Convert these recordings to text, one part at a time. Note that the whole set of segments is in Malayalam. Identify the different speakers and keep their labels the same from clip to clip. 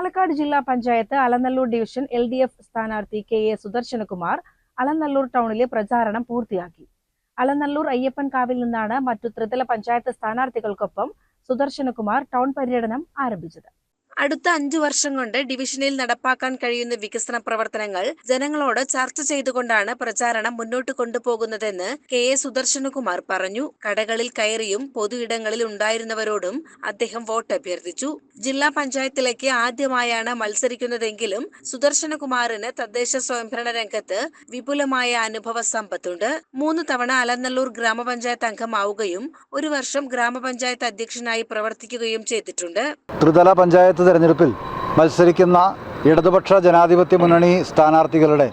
Speaker 1: പാലക്കാട് ജില്ലാ panchayat Alanallur division L D F സ്ഥാനാർത്ഥി കെ എ സുദർശനകുമാർ അലനല്ലൂർ ടൗണിലെ പ്രചാരണം പൂർത്തിയാക്കി. അലനല്ലൂർ അയ്യപ്പൻ കാവിൽ നിന്നാണ് മറ്റു ത്രിതല പഞ്ചായത്ത് സ്ഥാനാർത്ഥികൾക്കൊപ്പം സുദർശനകുമാർ ടൗൺ പര്യടനം ആരംഭിച്ചത്.
Speaker 2: അടുത്ത അഞ്ചു വർഷം കൊണ്ട് ഡിവിഷനിൽ നടപ്പാക്കാൻ കഴിയുന്ന വികസന പ്രവർത്തനങ്ങൾ ജനങ്ങളോട് ചർച്ച ചെയ്തുകൊണ്ടാണ് പ്രചാരണം മുന്നോട്ട് കൊണ്ടുപോകുന്നതെന്ന് കെ എ സുദർശനകുമാർ പറഞ്ഞു. കടകളിൽ കയറിയും പൊതു ഇടങ്ങളിൽ ഉണ്ടായിരുന്നവരോടും അദ്ദേഹം വോട്ട് അഭ്യർത്ഥിച്ചു. ജില്ലാ പഞ്ചായത്തിലേക്ക് ആദ്യമായാണ് മത്സരിക്കുന്നതെങ്കിലും സുദർശനകുമാറിന് തദ്ദേശ സ്വയംഭരണ രംഗത്ത് വിപുലമായ അനുഭവ സമ്പത്തുണ്ട്. മൂന്ന് തവണ അലനല്ലൂർ ഗ്രാമപഞ്ചായത്ത് അംഗമാവുകയും ഒരു വർഷം ഗ്രാമപഞ്ചായത്ത് അധ്യക്ഷനായി പ്രവർത്തിക്കുകയും ചെയ്തിട്ടുണ്ട്.
Speaker 3: ത്രിതല പഞ്ചായത്ത് തെരഞ്ഞെടുപ്പിൽ മത്സരിക്കുന്ന ഇടതുപക്ഷ ജനാധിപത്യ മുന്നണി സ്ഥാനാർത്ഥികളുടെ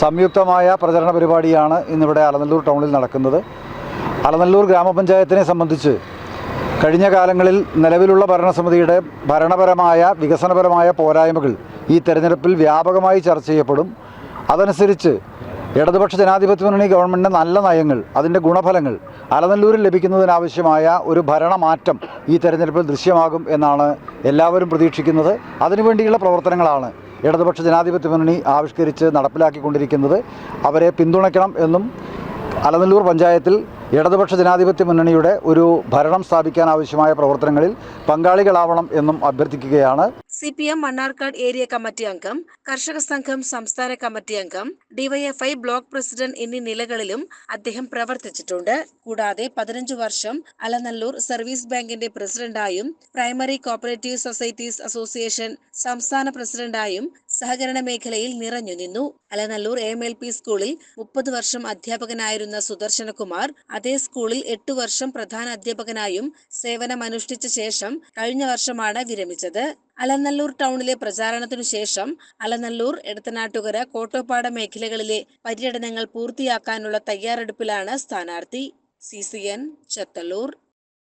Speaker 3: സംയുക്തമായ പ്രചരണ പരിപാടിയാണ് ഇന്നിവിടെ അലനല്ലൂർ ടൗണിൽ നടക്കുന്നത്. അലനല്ലൂർ ഗ്രാമപഞ്ചായത്തിനെ സംബന്ധിച്ച് കഴിഞ്ഞ കാലങ്ങളിൽ നിലവിലുള്ള ഭരണസമിതിയുടെ ഭരണപരമായ വികസനപരമായ പോരായ്മകൾ ഈ തെരഞ്ഞെടുപ്പിൽ വ്യാപകമായി ചർച്ച ചെയ്യപ്പെടും. അതനുസരിച്ച് ഇടതുപക്ഷ ജനാധിപത്യ മുന്നണി ഗവൺമെന്റിന്റെ നല്ല നയങ്ങൾ അതിന്റെ ഗുണഫലങ്ങൾ അലനല്ലൂരിൽ ലഭിക്കുന്നതിനാവശ്യമായ ഒരു ഭരണമാറ്റം ഈ തെരഞ്ഞെടുപ്പിൽ ദൃശ്യമാകും എന്നാണ് എല്ലാവരും പ്രതീക്ഷിക്കുന്നത്. അതിനുവേണ്ടിയുള്ള പ്രവർത്തനങ്ങളാണ് ഇടതുപക്ഷ ജനാധിപത്യ മുന്നണി ആവിഷ്കരിച്ച് നടപ്പിലാക്കിക്കൊണ്ടിരിക്കുന്നത്. അവരെ പിന്തുണയ്ക്കണം എന്നും അലനല്ലൂർ പഞ്ചായത്തിൽ ഇടതുപക്ഷ ജനാധിപത്യ മുന്നണിയുടെ ഒരു ഭരണം സ്ഥാപിക്കാൻ ആവശ്യമായ പ്രവർത്തനങ്ങളിൽ പങ്കാളികളാവണം എന്നും അഭ്യർത്ഥിക്കുകയാണ്.
Speaker 2: C P M Mannarkkad area committee അംഗം കർഷക സംഘം സംസ്ഥാന കമ്മിറ്റി അംഗം ഡിവൈഎഫ്ഐ ബ്ലോക്ക് പ്രസിഡന്റ് എന്നീ നിലകളിലും അദ്ദേഹം പ്രവർത്തിച്ചിട്ടുണ്ട്. കൂടാതെ പതിനഞ്ചു വർഷം അലനല്ലൂർ സർവീസ് ബാങ്കിന്റെ പ്രസിഡന്റായും പ്രൈമറി കോപ്പറേറ്റീവ് സൊസൈറ്റീസ് അസോസിയേഷൻ സംസ്ഥാന പ്രസിഡന്റായും സഹകരണ മേഖലയിൽ നിറഞ്ഞു നിന്നു. അലനല്ലൂർ എം എൽ പി സ്കൂളിൽ മുപ്പത് വർഷം അധ്യാപകനായിരുന്ന സുദർശനകുമാർ അതേ സ്കൂളിൽ എട്ടു വർഷം പ്രധാന അധ്യാപകനായും സേവനമനുഷ്ഠിച്ച ശേഷം കഴിഞ്ഞ വർഷമാണ് വിരമിച്ചത്. അലനല്ലൂർ ടൗണിലെ പ്രചാരണത്തിനു ശേഷം അലനല്ലൂർ എടത്തനാട്ടുകര കോട്ടോപ്പാട മേഖലകളിലെ പര്യടനങ്ങൾ പൂർത്തിയാക്കാനുള്ള തയ്യാറെടുപ്പിലാണ് സ്ഥാനാർത്ഥി. C C N Chethallur.